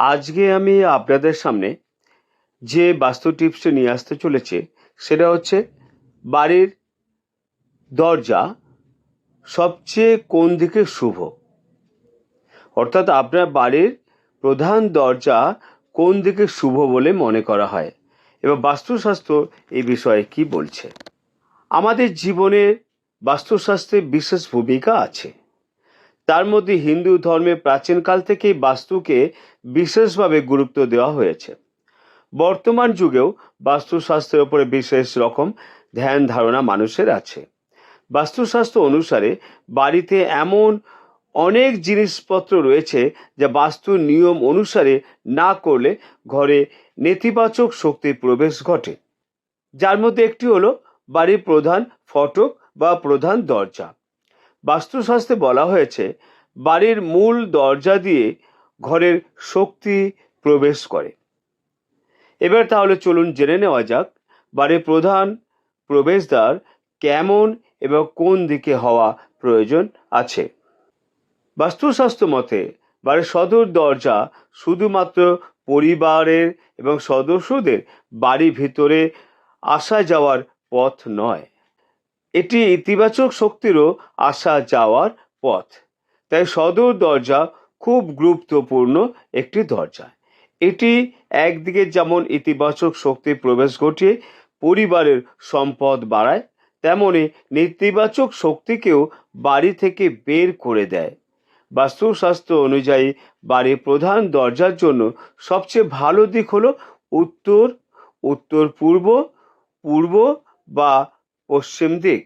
আজকে আমি আপনাদের সামনে যে বাস্তু টিপসটি নিয়ে আসতে চলেছে, সেটা হচ্ছে বাড়ির দরজা সবচেয়ে কোন দিকে শুভ? অর্থাৎ আপনার বাড়ির প্রধান দরজা কোন দিকে শুভ বলে মনে করা হয় এবার বাস্তুশাস্ত্র এই বিষয়ে কি বলছে? আমাদের জীবনে বাস্তুশাস্ত্রের বিশেষ ভূমিকা আছে। তার মধ্যে হিন্দু ধর্মে প্রাচীনকাল থেকেই বাস্তুকে বিশেষভাবে গুরুত্ব দেওয়া হয়েছে। বর্তমান যুগেও বাস্তুশাস্ত্রের ওপরে বিশেষ রকম ধ্যান ধারণা মানুষের আছে। বাস্তুশাস্ত্র অনুসারে বাড়িতে এমন অনেক জিনিসপত্র রয়েছে যা বাস্তু নিয়ম অনুসারে না করলে ঘরে নেতিবাচক শক্তির প্রবেশ ঘটে। যার মধ্যে একটি হলো বাড়ির প্রধান ফটক বা প্রধান দরজা। বাস্তুশাস্ত্রে বলা হয়েছে, বাড়ির মূল দরজা দিয়ে ঘরের শক্তি প্রবেশ করে। এবার তাহলে চলুন জেনে নেওয়া যাক, বাড়ির প্রধান প্রবেশদ্বার কেমন এবং কোন দিকে হওয়া প্রয়োজন আছে। বাস্তুশাস্ত্র মতে, বাড়ির সদর দরজা শুধুমাত্র পরিবারের এবং সদস্যদের বাড়ি ভিতরে আসা যাওয়ার পথ নয়। এটি ইতিবাচক শক্তিরও আসা যাওয়ার পথ। তাই সদর দরজা খুব গুরুত্বপূর্ণ একটি দরজা। এটি একদিকে যেমন ইতিবাচক শক্তির প্রবেশ ঘটিয়ে পরিবারের সম্পদ বাড়ায়, তেমনি নেতিবাচক শক্তিকেও বাড়ি থেকে বের করে দেয়। বাস্তুশাস্ত্র অনুযায়ী বাড়ির প্রধান দরজার জন্য সবচেয়ে ভালো দিক হলো উত্তর উত্তর পূর্ব পূর্ব বা পশ্চিম দিক,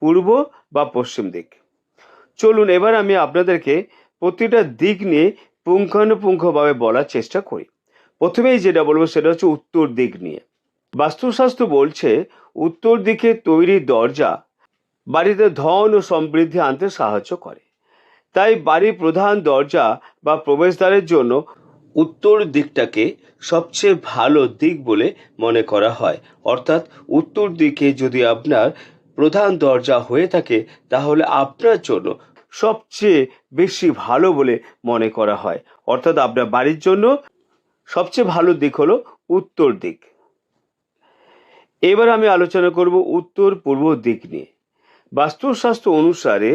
পূর্ব বা পশ্চিম দিক। চলুন, এবার আমি আপনাদেরকে প্রতিটা দিক নিয়ে পুঙ্খানুপুঙ্খভাবে বলার চেষ্টা করি। প্রথমেই যেটা বলব সেটা হচ্ছে উত্তর দিক নিয়ে। বাস্তুশাস্ত্র বলছে, উত্তর দিকে তৈরি দরজা বাড়িতে ধন ও সমৃদ্ধি আনতে সাহায্য করে। তাই বাড়ির প্রধান দরজা বা প্রবেশদ্বারের জন্য উত্তর দিকটাকে সবচেয়ে ভালো দিক বলে মনে করা হয়। অর্থাৎ উত্তর দিকে যদি আপনার প্রধান দরজা হয়ে থাকে, তাহলে আপনার জন্য সবচেয়ে বেশি ভালো বলে মনে করা হয়। অর্থাৎ আপনার বাড়ির জন্য সবচেয়ে ভালো দিক হলো উত্তর দিক। এবার আমি আলোচনা করব উত্তর পূর্ব দিক নিয়ে। বাস্তুশাস্ত্র অনুসারে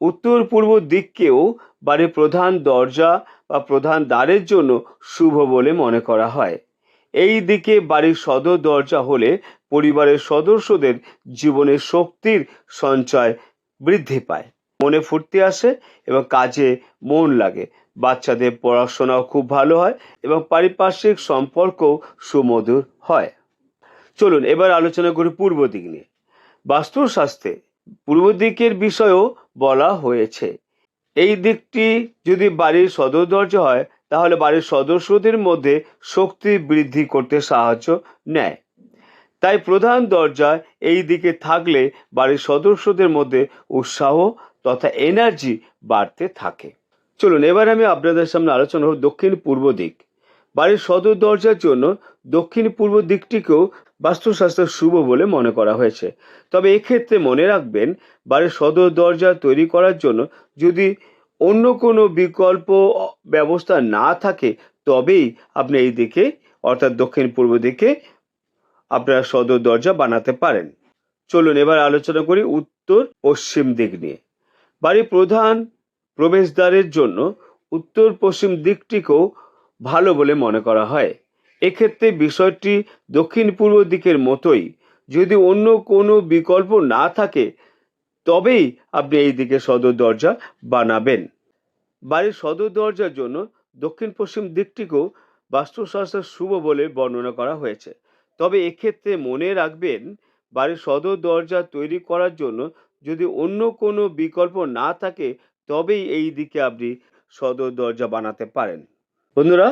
উত্তর পূর্ব দিককেও বাড়ির প্রধান দরজা বা প্রধান দ্বারের জন্য শুভ বলে মনে করা হয়। এই দিকে বাড়ির সদর দরজা হলে পরিবারের সদস্যদের জীবনে শক্তির সঞ্চয় বৃদ্ধি পায়। মনে ফুর্তি আসে এবং কাজে মন লাগে। বাচ্চাদের পড়াশোনাও খুব ভালো হয় এবং পারিপার্শ্বিক সম্পর্কও সুমধুর হয়। চলুন, এবার আলোচনা করি পূর্ব দিক নিয়ে। বাস্তুশাস্ত্রে পূর্ব দিকের বিষয়েও বলা হয়েছে। এই দিকটি যদি বাড়ির সদর দরজা হয়, তাহলে বাড়ির সদস্যদের মধ্যে শক্তি বৃদ্ধি করতে সাহায্য নেয়। তাই প্রধান দরজা এই দিকে থাকলে বাড়ির সদস্যদের মধ্যে উৎসাহ তথা এনার্জি বাড়তে থাকে। চলুন, এবার আমি আপনাদের সামনে আলোচনা করব দক্ষিণ পূর্ব দিক। বাড়ির সদর দরজার জন্য দক্ষিণ পূর্ব দিকটিকেও বাস্তুশাস্ত্র শুভ বলে মনে করা হয়েছে। তবে এক্ষেত্রে মনে রাখবেন, বাড়ির সদর দরজা তৈরি করার জন্য যদি অন্য কোনো বিকল্প ব্যবস্থা না থাকে, তবেই আপনি এই দিকে, অর্থাৎ দক্ষিণ পূর্ব দিকে, আপনারা সদর দরজা বানাতে পারেন। চলুন এবার আলোচনা করি উত্তর পশ্চিম দিক নিয়ে। বাড়ির প্রধান প্রবেশদ্বারের জন্য উত্তর পশ্চিম দিকটিকেও ভালো বলে মনে করা হয়। এক্ষেত্রে বিষয়টি দক্ষিণ পূর্ব দিকের মতোই। যদি অন্য কোনো বিকল্প না থাকে, তবেই আপনি এই দিকে সদর দরজা বানাবেন। বাড়ির সদর দরজার জন্য দক্ষিণ পশ্চিম দিকটিকেও বাস্তুশাস্ত্র শুভ বলে বর্ণনা করা হয়েছে। তবে এক্ষেত্রে মনে রাখবেন, বাড়ির সদর দরজা তৈরি করার জন্য যদি অন্য কোনো বিকল্প না থাকে, তবেই এই দিকে আপনি সদর দরজা বানাতে পারেন। বন্ধুরা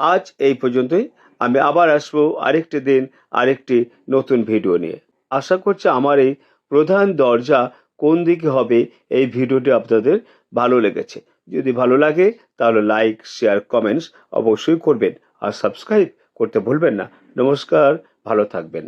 আজ এই পর্যন্তই। আমি আবার আসব আরেকটি দিন, আরেকটি নতুন ভিডিও নিয়ে। আশা করছি আমার এই প্রধান দরজা কোন দিকে হবে এই ভিডিওটি আপনাদের ভালো লেগেছে। যদি ভালো লাগে তাহলে লাইক, শেয়ার, কমেন্টস অবশ্যই করবেন। আর সাবস্ক্রাইব করতে ভুলবেন না। নমস্কার, ভালো থাকবেন।